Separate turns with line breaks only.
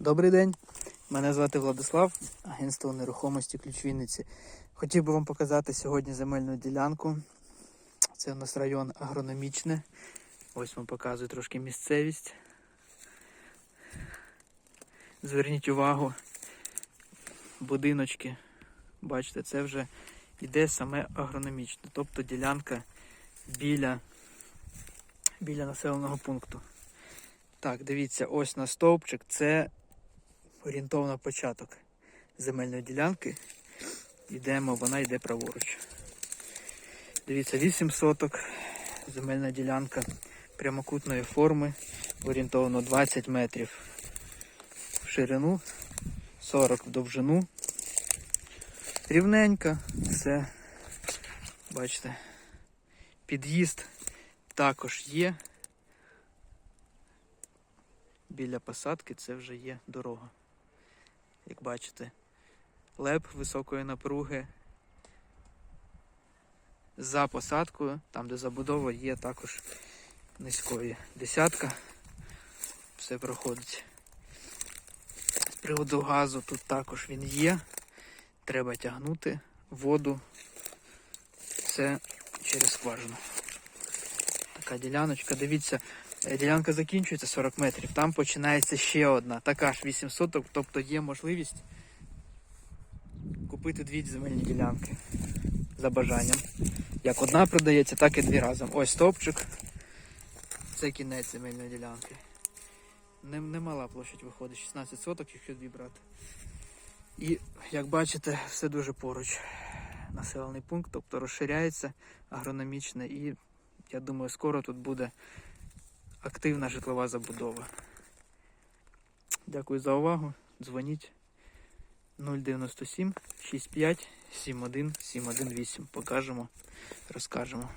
Добрий день, мене звати Владислав, агентство нерухомості Ключ Вінниці. Хотів би вам показати сьогодні земельну ділянку. Це у нас район агрономічне. Ось вам показую трошки місцевість. Зверніть увагу, будиночки. Бачите, це вже йде саме агрономічне, тобто ділянка біля, біля населеного пункту. Так, дивіться, ось на стовпчик це орієнтовно початок земельної ділянки. Йдемо, вона йде праворуч. Дивіться, 8 соток, земельна ділянка прямокутної форми, орієнтовно 20 метрів в ширину, 40 в довжину. Рівненька, все, бачите, під'їзд також є. Біля посадки це вже є дорога. Як бачите, леп високої напруги. За посадкою, там де забудова є також низької. Десятка. Все проходить. З приводу газу тут також він є. Треба тягнути воду. Це через скважину. Така діляночка. Дивіться, Ділянка закінчується 40 метрів, там починається ще одна, така ж 8 соток, тобто є можливість купити дві земельні ділянки за бажанням. Як одна продається, так і дві разом. Ось стовпчик. Це кінець земельної ділянки. Не- Немала площадь виходить, 16 соток, якщо дві брати. І як бачите, все дуже поруч. Населений пункт, тобто розширяється агрономічно і я думаю, скоро тут буде активна житлова забудова. Дякую за увагу. Дзвоніть 097 65 71 718. Покажемо, розкажемо.